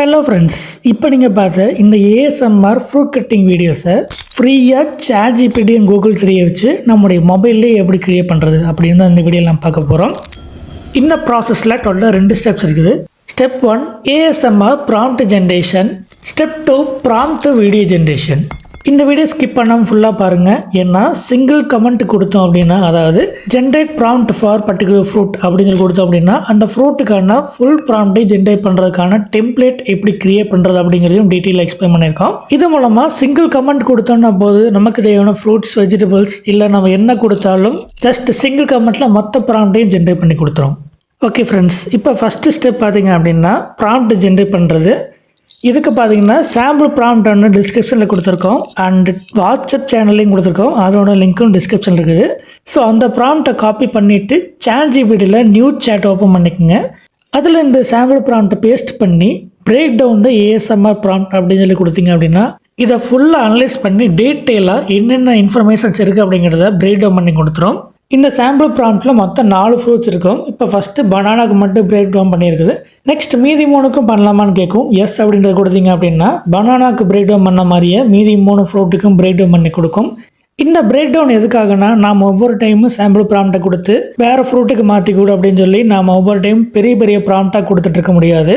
Hello friends இப்போ நீங்கள் பார்த்த இந்த ஏஎஸ்எம்ஆர் ஃப்ரூட் கட்டிங் வீடியோஸை ஃப்ரீயாக சேட் ஜிபிடி கூகுள் த்ரீயை வச்சு நம்முடைய மொபைல்லே எப்படி கிரியேட் பண்ணுறது அப்படின்னு தான் இந்த வீடியோ நம்ம பார்க்க போகிறோம் இந்த ப்ராசஸில் டோட்டலாக ரெண்டு ஸ்டெப்ஸ் இருக்குது. Step one ASMR prompt generation step two prompt video generation இந்த வீடியோ ஸ்கிப் பண்ணாமல் ஃபுல்லாக பாருங்கள் ஏன்னா சிங்கிள் கமெண்ட் கொடுத்தோம் அப்படின்னா அதாவது generate prompt for particular fruit அப்படிங்கிறது கொடுத்தோம் அப்படின்னா அந்த ஃப்ரூட்டுக்கான ஃபுல் ப்ராம்ப்டை ஜென்ரேட் பண்ணுறதுக்கான டெம்ப்ளேட் எப்படி கிரியேட் பண்ணுறது அப்படிங்கிறதையும் டீட்டெயில் எக்ஸ்பிளைன் பண்ணியிருக்கோம். இது மூலமாக சிங்கிள் கமெண்ட் கொடுத்தோம்னா போது நமக்கு தேவையான ஃப்ரூட்ஸ் வெஜிடபிள்ஸ் இல்லை நம்ம என்ன கொடுத்தாலும் ஜஸ்ட் சிங்கிள் கமெண்ட்டில் மொத்த ப்ராம்ப்டையும் ஜென்ரேட் பண்ணி கொடுத்துரும். ஓகே ஃப்ரெண்ட்ஸ் இப்போ ஃபஸ்ட்டு ஸ்டெப் பார்த்தீங்க அப்படின்னா ப்ராம்ப்ட் ஜென்ரேட் பண்ணுறது இதுக்கு பார்த்தீங்கன்னா சாம்பிள் ப்ராம்ப்ட் ஒன்று டிஸ்கிரிப்ஷனில் கொடுத்துருக்கோம். அண்ட் வாட்ஸ்அப் சேனல்லையும் கொடுத்துருக்கோம். அதோட லிங்க்கும் டிஸ்கிரிப்ஷனில் இருக்குது. ஸோ அந்த ப்ராம்ப்டை காப்பி பண்ணிவிட்டு சேட் ஜிபிடியில் நியூ சேட் ஓப்பன் பண்ணிக்கோங்க. அதில் இந்த சாம்பிள் ப்ராம்ப்டை பேஸ்ட் பண்ணி break down the ASMR prompt அப்படின்னு சொல்லி கொடுத்தீங்க அப்படின்னா இதை ஃபுல்லாக அனலைஸ் பண்ணி டீட்டெயிலாக என்னென்ன இன்ஃபர்மேஷன்ஸ் இருக்குது அப்படிங்கிறத பிரேக் டவுன் பண்ணி கொடுத்துரும். இந்த சாம்பிள் ப்ராண்ட்டில் மொத்தம் நாலு ஃப்ரூட்ஸ் இருக்கும். இப்போ ஃபஸ்ட்டு பனானாக்கு மட்டும் பிரேக் டவுன் பண்ணியிருக்குது. நெக்ஸ்ட் மீதி மூணுக்கும் பண்ணலாமான்னு கேட்கும் எஸ் அப்படின்றத கொடுத்தீங்க அப்படின்னா பனானாக்கு பிரேக் டவுன் பண்ண மாதிரியே மீதி மூணு ஃப்ரூட்டுக்கும் பிரேக் டவுன் பண்ணி கொடுக்கும். இந்த பிரேக் டவுன் எதுக்காகனா நாம் ஒவ்வொரு டைமும் சாம்பிள் ப்ராம்ப்டை கொடுத்து வேறு ஃப்ரூட்டுக்கு மாற்றி கொடு அப்படின்னு சொல்லி நாம் ஒவ்வொரு டைம் பெரிய பெரிய ப்ராம்ப்டாக கொடுத்துட்டு இருக்க முடியாது.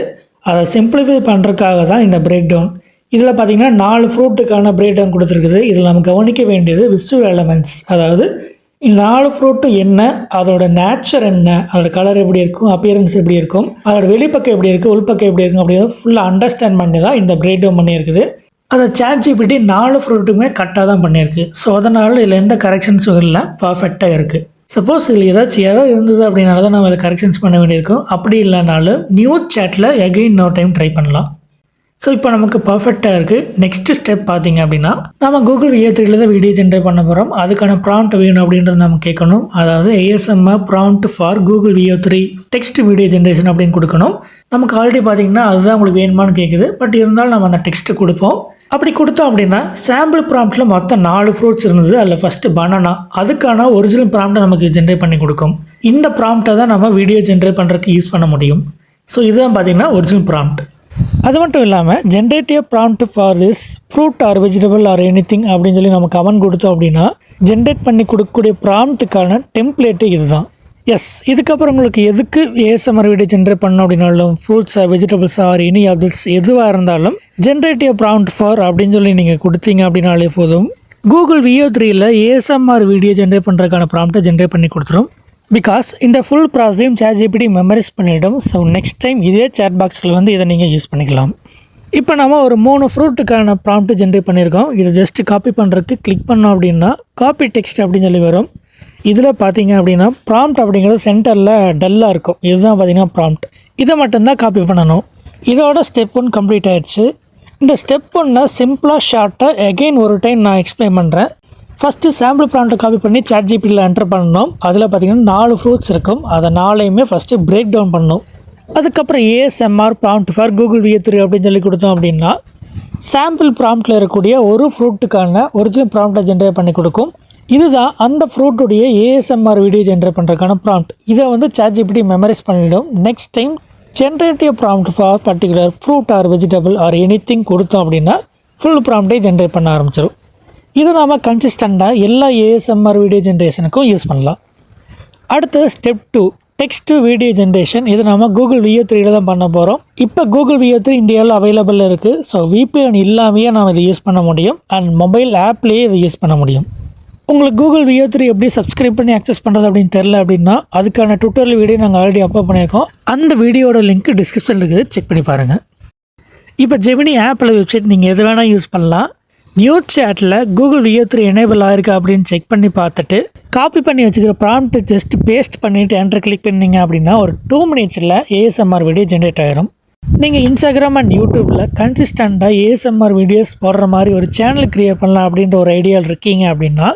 அதை சிம்பிளிஃபை பண்ணுறதுக்காக தான் இந்த பிரேக் டவுன் இதில் பார்த்தீங்கன்னா நாலு ஃப்ரூட்டுக்கான பிரேக் டவுன் கொடுத்துருக்குது. இதில் நம்ம கவனிக்க வேண்டியது விசுவல் எலமெண்ட்ஸ் அதாவது நாலு ஃப்ரூட்டும் என்ன அதோட நேச்சர் என்ன அதோட கலர் எப்படி இருக்கும் அப்பியரன்ஸ் எப்படி இருக்கும் அதோட வெளிப்பக்கம் எப்படி இருக்குது உள்பக்கம் எப்படி இருக்கும் அப்படிங்கிறது ஃபுல்லாக அண்டர்ஸ்டாண்ட் பண்ணி தான் இந்த பிரேக் டவுன் பண்ணியிருக்குது. அதை சேட் ஜிபிடி நாலு ஃப்ரூட்டுமே கரெக்டாக தான் பண்ணியிருக்கு. ஸோ அதனால் இதில் எந்த கரெக்ஷன்ஸும் இல்லை பர்ஃபெக்டாக இருக்குது சப்போஸ் இதில் ஏதாச்சும் எதாவது இருந்தது அப்படின்னால தான் நம்ம இதை கரெக்ஷன்ஸ் பண்ண வேண்டியிருக்கும். அப்படி இல்லைனாலும் நியூ சேட்டில் எகைன் நோ டைம் ட்ரை பண்ணலாம். ஸோ இப்போ நமக்கு பர்ஃபெக்டாக இருக்குது நெக்ஸ்ட் ஸ்டெப் பார்த்தீங்க அப்படின்னா நம்ம கூகுள் விஏ தான் வீடியோ ஜென்ரேட் பண்ண போகிறோம் அதுக்கான ப்ராம்ப்ட் வேணும் அப்படின்றது நம்ம கேட்கணும். அதாவது ASMR prompt for Google Veo three text video generation அப்படின்னு கொடுக்கணும். நமக்கு ஆல்ரெடி பார்த்தீங்கன்னா அதுதான் உங்களுக்கு வேணுமான்னு கேட்குது பட் இருந்தாலும் நம்ம அந்த டெக்ஸ்ட்டு கொடுப்போம். அப்படி கொடுத்தோம் அப்படின்னா சாம்பிள் ப்ராம்ப்டில் மொத்தம் நாலு ஃப்ரூட்ஸ் இருந்தது. அதில் ஃபஸ்ட்டு பனானா அதுக்கான ஒரிஜினல் ப்ராம்ப்டை நமக்கு ஜென்ரேட் பண்ணி கொடுக்கும். இந்த ப்ராம்ப்டை தான் நம்ம வீடியோ ஜென்ரேட் பண்ணுறதுக்கு யூஸ் பண்ண முடியும். ஸோ இதுதான் பார்த்தீங்கன்னா ஒரிஜினல் ப்ராம்ப்ட் அது மட்டும் இல்லாமல் generative prompt for this fruit or vegetable or anything அப்படின்னு சொல்லி நம்ம கமெண்ட் கொடுத்தோம் அப்படின்னா ஜென்ரேட் பண்ணி கொடுக்கக்கூடிய ப்ராம்ப்ட்டுக்கான டெம்ப்ளேட்டு இதுதான். எஸ் இதுக்கப்புறம் உங்களுக்கு எதுக்கு ஏஎஸ்எம்ஆர் வீடியோ ஜென்ரேட் பண்ணோம் அப்படின்னாலும் ஃப்ரூட்ஸாக வெஜிடபிள்ஸ் ஆர் எனி ஆப்ஜெக்ட்ஸ் எதுவாக இருந்தாலும் ஜென்ரேட்டிவ் ப்ராம்ப்ட் ஃபார் அப்படின்னு சொல்லி நீங்கள் கொடுத்தீங்க அப்படின்னாலே போதும். கூகுள் விஓ த்ரீயில் ஏஎஸ்எம்ஆர் வீடியோ ஜென்ரேட் பண்ணுறதுக்கான ப்ராம்ப்டை ஜென்ரேட் பண்ணி கொடுத்துரும். பிகாஸ் இந்த ஃபுல் ப்ராசஸையும் சேட் ஜிபிடி மெமரைஸ் பண்ணிவிடும் ஸோ நெக்ஸ்ட் டைம் இதே சேட் பாக்ஸில் வந்து இதை நீங்கள் யூஸ் பண்ணிக்கலாம். இப்போ நம்ம ஒரு மூணு ஃப்ரூட்டுக்கான ப்ராம்ப்ட் ஜென்ரேட் பண்ணியிருக்கோம் இதை ஜஸ்ட் காப்பி பண்ணுறதுக்கு கிளிக் பண்ணோம் அப்படின்னா காப்பி டெக்ஸ்ட் அப்படின்னு சொல்லி வரும். இதில் பார்த்தீங்க அப்படின்னா ப்ராம்ப்ட் அப்படிங்கிறது சென்டரில் டல்லாக இருக்கும். இதுதான் பார்த்தீங்கன்னா ப்ராம்ப்ட் இதை மட்டும்தான் காப்பி பண்ணணும். இதோட ஸ்டெப் ஒன் கம்ப்ளீட் ஆயிடுச்சு. இந்த ஸ்டெப் ஒன்றை சிம்பிளாக ஷார்ட்டாக எகெயின் ஒரு டைம் நான் எக்ஸ்பிளைன் பண்ணுறேன் ஃபஸ்ட்டு சாம்பிள் ப்ராண்ட்டை காப்பி பண்ணி சாட் ஜிபியில் என்டர் பண்ணணும். அதில் பார்த்தீங்கன்னா நாலு ஃப்ரூட்ஸ் இருக்கும். அதை நாளையுமே ஃபஸ்ட்டு பிரேக் டவுன் பண்ணணும். அதுக்கப்புறம் ASMR prompt for Google Veo three அப்படின்னு சொல்லி கொடுத்தோம் அப்படின்னா சாம்பிள் ப்ராம்ப்டில் இருக்கக்கூடிய ஒரு ஃப்ரூட்டுக்கான ஒரிஜினல் ப்ராம்ப்டை ஜென்ரேட் பண்ணி கொடுக்கும். இதுதான் அந்த ஃப்ரூட்டுடைய ஏஎஸ்எம்ஆர் வீடியோ ஜென்ரேட் பண்ணுறதுக்கான ப்ராம்ப்ட் இதை வந்து சாட் ஜிபிடி மெமரைஸ் பண்ணிவிடும் next time generative prompt for particular fruit or vegetable or anything கொடுத்தோம் அப்படின்னா ஃபுல் ப்ராம்ப்டே ஜென்ரேட் பண்ண ஆரம்பிச்சிடும் இது நாம் கன்சிஸ்டண்ட்டாக எல்லா ஏஎஸ்எம்ஆர் வீடியோ ஜென்ரேஷனுக்கும் யூஸ் பண்ணலாம். அடுத்து step two text to video generation இது நம்ம கூகுள் விஓ த்ரீயில் தான் பண்ண போகிறோம் இப்போ கூகுள் விஓ த்ரீ இந்தியாவில் அவைலபிள் இருக்குது ஸோ விபிஎன் இல்லாமையே நாம் இதை யூஸ் பண்ண முடியும். அண்ட் மொபைல் ஆப்லேயே இதை யூஸ் பண்ண முடியும். உங்களுக்கு கூகுள் விஓ த்ரீ எப்படி சப்ஸ்கிரைப் பண்ணி அக்சஸ் பண்ணுறது அப்படின்னு தெரில அப்படின்னா அதுக்கான ட்விட்டரில் வீடியோ நாங்கள் ஆல்ரெடி அப்லோட் பண்ணியிருக்கோம். அந்த வீடியோட லிங்க் டிஸ்கிரிப்ஷனில் இருக்குது. செக் பண்ணி பாருங்கள் இப்போ ஜெமினி ஆப்பில் வெப்சைட் நீங்கள் எது வேணால் யூஸ் பண்ணலாம். நியூ சேட்டில் கூகுள் விஓ த்ரீ எனேபிள் ஆயிருக்கு அப்படின்னு செக் பண்ணி பார்த்துட்டு காப்பி பண்ணி வச்சுக்கிற ப்ராம்ப்ட் ஜஸ்ட் பேஸ்ட் பண்ணிவிட்டு என்டர் கிளிக் பண்ணீங்க அப்படின்னா ஒரு டூ மினிட்ஸில் ஏஎஸ்எம்ஆர் வீடியோ ஜென்ரேட் ஆயிரும். நீங்கள் இன்ஸ்டாகிராம் அண்ட் யூடியூப்பில் கன்சிஸ்டண்ட்டாக ஏஎஸ்எம்ஆர் வீடியோஸ் போடுற மாதிரி ஒரு சேனல் க்ரியேட் பண்ணலாம் அப்படின்ற ஒரு ஐடியாவில் இருக்கீங்க அப்படின்னா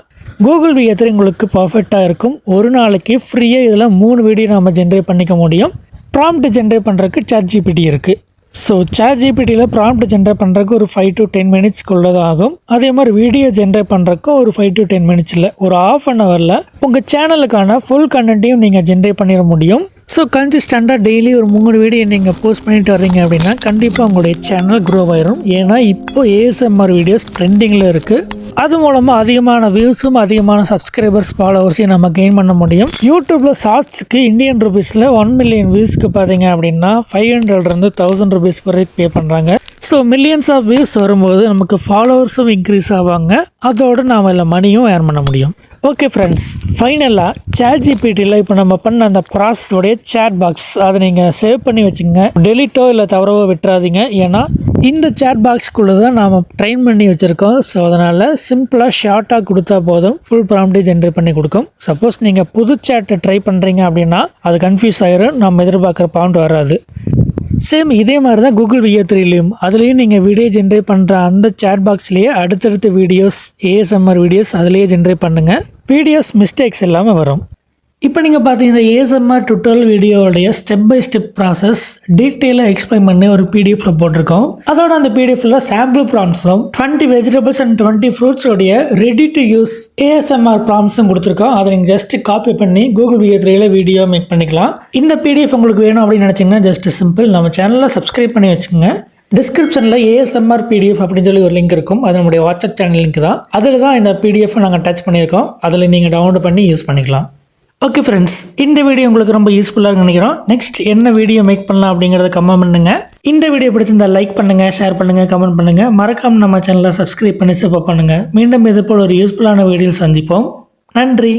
கூகுள் விஓ த்ரீ உங்களுக்கு பர்ஃபெக்டாக இருக்கும். ஒரு நாளைக்கு ஃப்ரீயாக இதில் மூணு வீடியோ நம்ம ஜென்ரேட் பண்ணிக்க முடியும். ப்ராம்ப்ட் ஜென்ரேட் பண்ணுறதுக்கு சாட் ஜிபிடி இருக்குது ஸோ சேட் ஜிபிடியில் ப்ராம்ப்ட் ஜென்ரேட் பண்ணுறதுக்கு ஒரு ஃபைவ் டு டென் மினிட்ஸ்க்குள்ளே தான் ஆகும். அதே மாதிரி வீடியோ ஜென்ரேட் பண்ணுறதுக்கும் ஒரு ஃபைவ் டு டென் மினிட்ஸில் ஒரு ஆஃப் அன் ஹவரில் உங்கள் சேனலுக்கான ஃபுல் கண்டென்ட்டையும் நீங்கள் ஜென்ரேட் பண்ணிட முடியும். ஸோ கன்சிஸ்டண்டாக டெய்லி ஒரு மூணு வீடியோ நீங்கள் போஸ்ட் பண்ணிட்டு வர்றீங்க அப்படின்னா கண்டிப்பாக உங்களுடைய சேனல் க்ரோ ஆயிரும். ஏன்னா இப்போ ஏஎஸ்எம்ஆர் வீடியோஸ் ட்ரெண்டிங்கில் இருக்குது அது மூலமாக அதிகமான வியூஸும் அதிகமான சப்ஸ்கிரைபர்ஸ் ஃபாலோவர்ஸையும் நம்ம கெயின் பண்ண முடியும். யூடியூப்பில் ஷார்ட்ஸுக்கு இந்தியன் ருபீஸில் ஒன் மில்லியன் வியூஸ்க்கு பார்த்தீங்க அப்படின்னா ஃபைவ் ஹண்ட்ரட்லேருந்து தௌசண்ட் ருபீஸ் வரைக்கும் பே பண்ணுறாங்க ஸோ மில்லியன்ஸ் ஆஃப் வியூஸ் வரும்போது நமக்கு ஃபாலோவர்ஸும் இன்க்ரீஸ் ஆவாங்க. அதோடு நாம் இதில் மணியும் ஏர்ன் பண்ண முடியும். ஓகே ஃப்ரெண்ட்ஸ் ஃபைனலாக சேட் ஜிபிடியில் இப்போ நம்ம பண்ண அந்த ப்ராசஸோடைய சேட் பாக்ஸ் அதை நீங்கள் சேவ் பண்ணி வச்சுங்க டெலிட்டோ இல்லை தவறவோ விட்டுறாதீங்க. ஏன்னா இந்த சேட் பாக்ஸ்க்குள்ளே தான் நாம் ட்ரெயின் பண்ணி வச்சுருக்கோம். ஸோ அதனால் சிம்பிளாக ஷார்ட்டாக கொடுத்தா போதும். ஃபுல் ப்ராம்ப்டே ஜென்ரேட் பண்ணி கொடுக்கும். சப்போஸ் நீங்கள் புது சேட்டை ட்ரை பண்ணுறீங்க அப்படின்னா அது கன்ஃபியூஸ் ஆயிரும். நம்ம எதிர்பார்க்குற பாயிண்ட் வராது. சேம் இதே மாதிரி தான் கூகுள் வியோ த்ரீலையும் அதுலேயும் நீங்கள் வீடியோ ஜென்ரேட் பண்ணுற அந்த சேட் பாக்ஸ்லேயே அடுத்தடுத்த வீடியோஸ் ஏஎஸ்எம்ஆர் வீடியோஸ் அதுலேயே ஜென்ரேட் பண்ணுங்கள் வீடியோஸ் மிஸ்டேக்ஸ் இல்லாமல் வரும். இப்போ நீங்கள் பார்த்தீங்கன்னா ஏஎஸ்எம்ஆர் டுட்டோரியல் வீடியோவுடைய ஸ்டெப் பை ஸ்டெப் ப்ராசஸ் டீட்டெயிலாக எக்ஸ்பிளைன் பண்ணி ஒரு பிடிஎஃப்ல போட்டிருக்கோம். அதோட அந்த பிடிஎஃப்ல சாம்பிள் ப்ராம்ஸும் டுவெண்ட்டி வெஜிடபிள்ஸ் அண்ட் டுவெண்ட்டி ஃப்ரூட்ஸோடைய ரெடி டு யூஸ் ஏஎஸ்எம்ஆர் ப்ராம்ஸும் கொடுத்துருக்கோம். அதை நீங்கள் ஜஸ்ட் காப்பி பண்ணி கூகுள் வியோ த்ரீல வீடியோ மேக் பண்ணிக்கலாம். இந்த பிடிஎஃப் உங்களுக்கு வேணும் அப்படின்னு நினச்சிங்கன்னா ஜஸ்ட் சிம்பிள் நம்ம சேனலில் சப்ஸ்கிரைப் பண்ணி வச்சுக்கோங்க. டிஸ்கிரிப்ஷனில் ஏஎஸ்எம்ஆர் பிடிஎஃப் அப்படின்னு சொல்லி ஒரு லிங்க் இருக்கும். அது நம்முடைய வாட்ஸ்அப் சேனல் லிங்க் தான். அதில் தான் இந்த பிடிஎஃப் நாங்கள் டச் பண்ணியிருக்கோம். அதில் நீங்கள் டவுன்லோட் பண்ணி யூஸ் பண்ணிக்கலாம். ஓகே ஃப்ரெண்ட்ஸ் இந்த வீடியோ உங்களுக்கு ரொம்ப யூஸ்ஃபுல்லாக நினைக்கிறோம். நெக்ஸ்ட் என்ன வீடியோ மேக் பண்ணலாம் அப்படிங்கிறத கமெண்ட் பண்ணுங்க. இந்த வீடியோ பிடிச்சிருந்தா லைக் பண்ணுங்க ஷேர் பண்ணுங்க கமெண்ட் பண்ணுங்க. மறக்காம நம்ம சேனலை சப்ஸ்கிரைப் பண்ணி சப்போர்ட் பண்ணுங்க. மீண்டும் இது போல் ஒரு யூஸ்ஃபுல்லான வீடியோ சந்திப்போம். நன்றி.